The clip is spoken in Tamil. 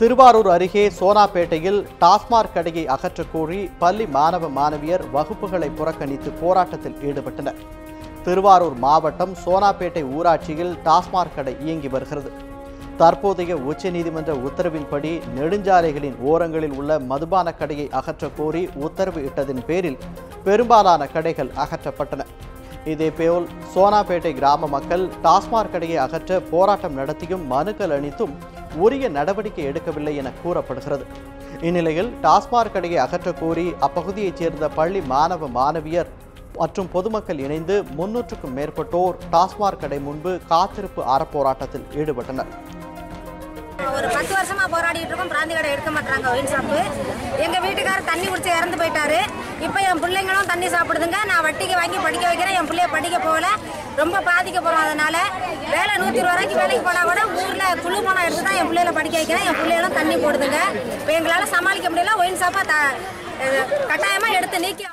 திருவாரூர் அருகே சோனாப்பேட்டையில் டாஸ்மாக் கடையை அகற்றக்கோரி பள்ளி மாணவ மாணவியர் வகுப்புகளை புறக்கணித்து போராட்டத்தில் ஈடுபட்டனர். திருவாரூர் மாவட்டம் சோனாப்பேட்டை ஊராட்சியில் டாஸ்மாக் கடை இயங்கி வருகிறது. தற்போதைய உச்சநீதிமன்ற உத்தரவின்படி நெடுஞ்சாலைகளின் ஓரங்களில் உள்ள மதுபான கடையை அகற்றக்கோரி உத்தரவு இட்டதின் பேரில் பெரும்பாலான கடைகள் அகற்றப்பட்டன. இதேபோல் சோனாப்பேட்டை கிராம மக்கள் டாஸ்மாக் கடையை அகற்ற போராட்டம் நடத்தியும் மனுக்கள் அளித்தும் உரிய நடவடிக்கை எடுக்கவில்லை என கூறப்படுகிறது. இந்நிலையில் டாஸ்மாக் கடையை அகற்றக்கோரி அப்பகுதியைச் சேர்ந்த பள்ளி மாணவ மாணவியர் மற்றும் பொதுமக்கள் இணைந்து முன்னூற்றுக்கும் மேற்பட்டோர் டாஸ்மாக் கடை முன்பு காத்திருப்பு அறப்போராட்டத்தில் ஈடுபட்டனர். ஒரு பத்து வருஷமா போராடிட்டு இருக்கோம். பிராந்தி கடை எடுக்க மாட்டாங்க ஒயின் ஷாப்பு எங்க வீட்டுக்காரர் தண்ணி குடிச்சு இறந்து போயிட்டாரு. இப்போ என் பிள்ளைங்களும் தண்ணி சாப்பிடுதுங்க. நான் வட்டிக்கு வாங்கி படிக்க வைக்கிறேன். என் பிள்ளைய படிக்க போகல. ரொம்ப பாதிக்க போறோம் அதனால வேலை நூற்றி இருபது ரூபாய்க்கு வேலைக்கு போனா கூட குழு பணம் எடுத்து தான் என் பிள்ளைகளை படிக்க வைக்கிறேன். என் பிள்ளைகளும் தண்ணி போடுதுங்க. இப்போ எங்களால் சமாளிக்க முடியல. ஒயின் ஷாப்பா த கட்டாயமாக எடுத்து நீக்கி